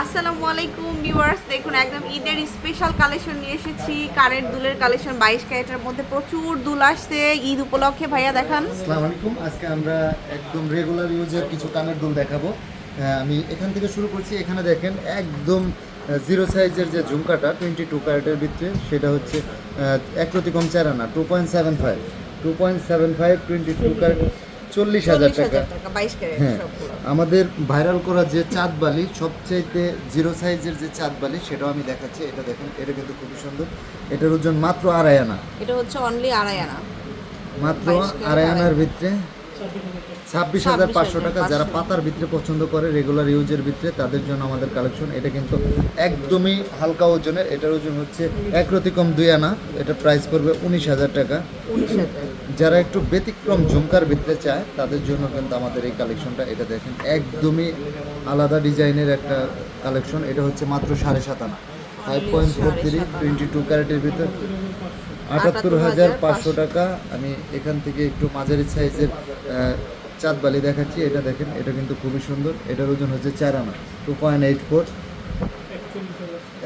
আসসালামু আলাইকুম ভিউয়ার্স। দেখুন একদম ঈদের স্পেশাল কালেকশন নিয়ে এসেছি। কানের দুলের কালেকশন বাইশ ক্যারেটের মধ্যে প্রচুর দুল আসছে। ঈদ উপলক্ষে ভাইয়া দেখান। আসসালামু আলাইকুম। আজকে আমরা একদম রেগুলার ইউজের কিছু কানের দুল দেখাবো। আমি এখান থেকে শুরু করছি। এখানে দেখেন একদম জিরো সাইজের যে ঝুমকাটা টোয়েন্টি টু ক্যারেটের ভিতরে সেটা হচ্ছে এক প্রতিকম চারানা two point seven five two point seven five twenty two carat চল্লিশ হাজার টাকা। বাইশ ক্যারেট হ্যাঁ। আমাদের ভাইরাল করা যে চাঁদ বালি সবচাইতে জিরো সাইজের যে চাঁদ বালি সেটাও আমি দেখাচ্ছি। এটা দেখেন এটা কিন্তু খুবই সুন্দর। এটার ওজন মাত্র আড়াই আনা। এটা হচ্ছে অনলি আড়াই আনা। মাত্র 22 আড়াই। আনার ভিতরে ছাব্বিশ হাজার পাঁচশো টাকা যারা পাতার ভিতরে পছন্দ করে রেগুলার ইউজের ভিতরে তাদের জন্য আমাদের কালেকশন এটা কিন্তু একদমই হালকা ওজনের এটার ওজন হচ্ছে এক রতিকম দুই আনা। এটা প্রাইস পড়বে উনিশ হাজার টাকা। যারা একটু ব্যতিক্রম ঝুমকার ভিতরে চায় তাদের জন্য কিন্তু আমাদের এই কালেকশনটা এটা দেখেন একদমই আলাদা ডিজাইনের একটা কালেকশন এটা হচ্ছে মাত্র সাড়ে সাত আনা। Five point four three twenty two ক্যারেটের ভিতর। আটাত্তর হাজার পাঁচশো টাকা। আমি এখান থেকে একটু মাঝারি সাইজের চাঁদ বালি দেখাচ্ছি। এটা দেখেন এটা কিন্তু খুবই সুন্দর। এটার ওজন হচ্ছে চার আনা। টু পয়েন্ট এইট ফোর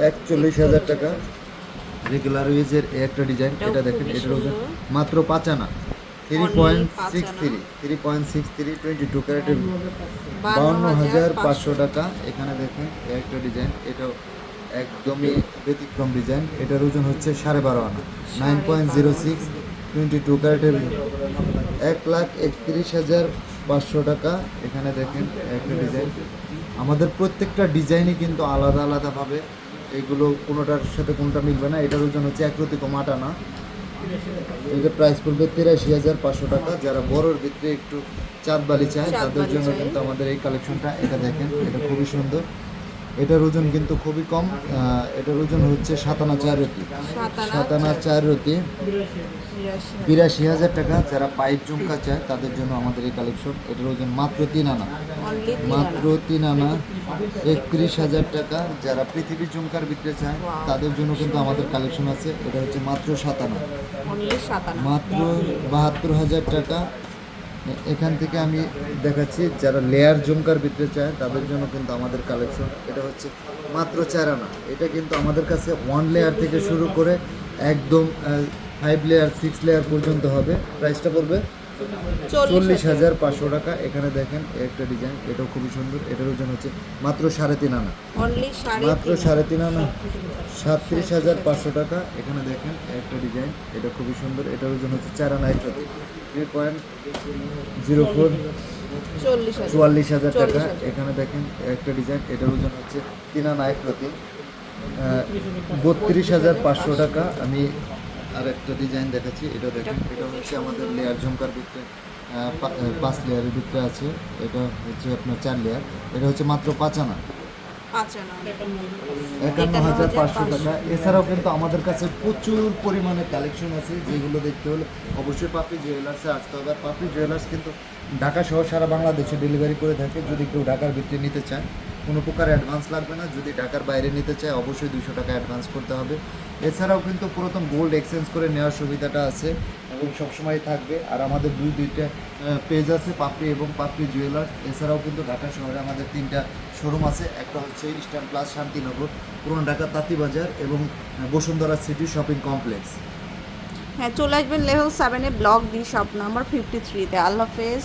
একচল্লিশ হাজার টাকা। রেগুলার এই একটা ডিজাইন এটা দেখেন এটার ওজন মাত্র পাঁচ আনা। Three point six three three point six three twenty two ক্যারেটের বাউন্ন হাজার পাঁচশো। টাকা। এখানে দেখেন একটা ডিজাইন এটাও একদমই ব্যতিক্রম ডিজাইন এটার ওজন হচ্ছে সাড়ে বারো আনা। Nine point zero six twenty two ক্যারেটের এক লাখ একত্রিশ হাজার পাঁচশো টাকা। এখানে দেখেন একটা ডিজাইন আমাদের প্রত্যেকটা ডিজাইনই কিন্তু আলাদা আলাদাভাবে এগুলো কোনোটার সাথে কোনটা মিলবে না। এটার ওজন হচ্ছে এক রতি কম আট আনা। এটা প্রাইস পড়বে তিরাশি হাজার পাঁচশো টাকা। যারা বড়োর ভিতরে একটু চাঁদ বালি চায় তাদের জন্য কিন্তু আমাদের এই কালেকশনটা এটা দেখেন এটা খুবই সুন্দর। এটার ওজন কিন্তু খুবই কম এটার ওজন হচ্ছে সাতানা চার রতি সাতানা চার। রতি বিরাশি হাজার টাকা যারা পাইপ ঝুমকা চায় তাদের জন্য আমাদের এই কালেকশন এটার ওজন মাত্র তিন আনা। মাত্র তিন আনা। একত্রিশ হাজার টাকা যারা পৃথিবী ঝুমকার ভিতরে চায় তাদের জন্য কিন্তু আমাদের কালেকশন আছে। এটা হচ্ছে মাত্র সাত আনা। সাতানা মাত্র বাহাত্তর হাজার টাকা। এখান থেকে আমি দেখাচ্ছি যারা লেয়ার জুমকার ভিতরে চায়, তাদের জন্য কিন্তু আমাদের কালেকশন এটা হচ্ছে মাত্র চার আনা। এটা কিন্তু আমাদের কাছে ওয়ান লেয়ার থেকে শুরু করে একদম ফাইভ লেয়ার সিক্স লেয়ার পর্যন্ত হবে। প্রাইসটা পড়বে চল্লিশ হাজার পাঁচশো টাকা। এখানে দেখেন একটা ডিজাইন এটাও খুবই সুন্দর। এটার ওজন হচ্ছে মাত্র সাড়ে তিন আনা। মাত্র সাড়ে তিন আনা। সাতত্রিশ হাজার পাঁচশো টাকা। এখানে দেখেন একটা ডিজাইন এটা খুবই সুন্দর। এটার ওজন হচ্ছে চার আনা এক থ্রি পয়েন্ট জিরো ফোর চুয়াল্লিশ হাজার টাকা। এখানে দেখেন একটা ডিজাইন এটার ওজন হচ্ছে তিন আনা এক প্রতি। বত্রিশ হাজার পাঁচশো টাকা। আমি আর একটা ডিজাইন দেখাচ্ছি এটা দেখেন এটা হচ্ছে আমাদের লেয়ার ঝুমকার ভিতরে পাঁচ লেয়ারের ভিতরে আছে এটা হচ্ছে আপনার চার লেয়ার এটা হচ্ছে মাত্র পাঁচ আনা। একান্ন হাজার পাঁচশো টাকা। এছাড়াও কিন্তু আমাদের কাছে প্রচুর পরিমাণে কালেকশন আছে যেগুলো দেখতে হলে অবশ্যই পাপড়ি জুয়েলার্সে আসতে হবে। আর পাপড়ি জুয়েলার্স কিন্তু ঢাকা সহ সারা বাংলাদেশে ডেলিভারি করে থাকে যদি কেউ ঢাকার ভিতরে নিতে চায়। কোনো প্রকার অ্যাডভান্স লাগবে না। যদি ঢাকার বাইরে নিতে চায়, অবশ্যই দুশো টাকা অ্যাডভান্স করতে হবে। এছাড়াও কিন্তু পুরাতন গোল্ড এক্সচেঞ্জ করে নেওয়ার সুবিধাটা আছে এবং সবসময় থাকবে। আর আমাদের দুই দুইটা পেজ আছে, পাপড়ি এবং পাপড়ি জুয়েলার্স এছাড়াও কিন্তু ঢাকা শহরে আমাদের তিনটা শোরুম আছে। একটা হচ্ছে ইস্টার্ন প্লাস শান্তিনগর, পুরনো ঢাকা তাঁতিবাজার এবং বসুন্ধরা সিটি শপিং কমপ্লেক্স হ্যাঁ চলে আসবেন লেভেল সেভেনে block D shop number fifty থ্রিতে আল্লাহ হাফেজ।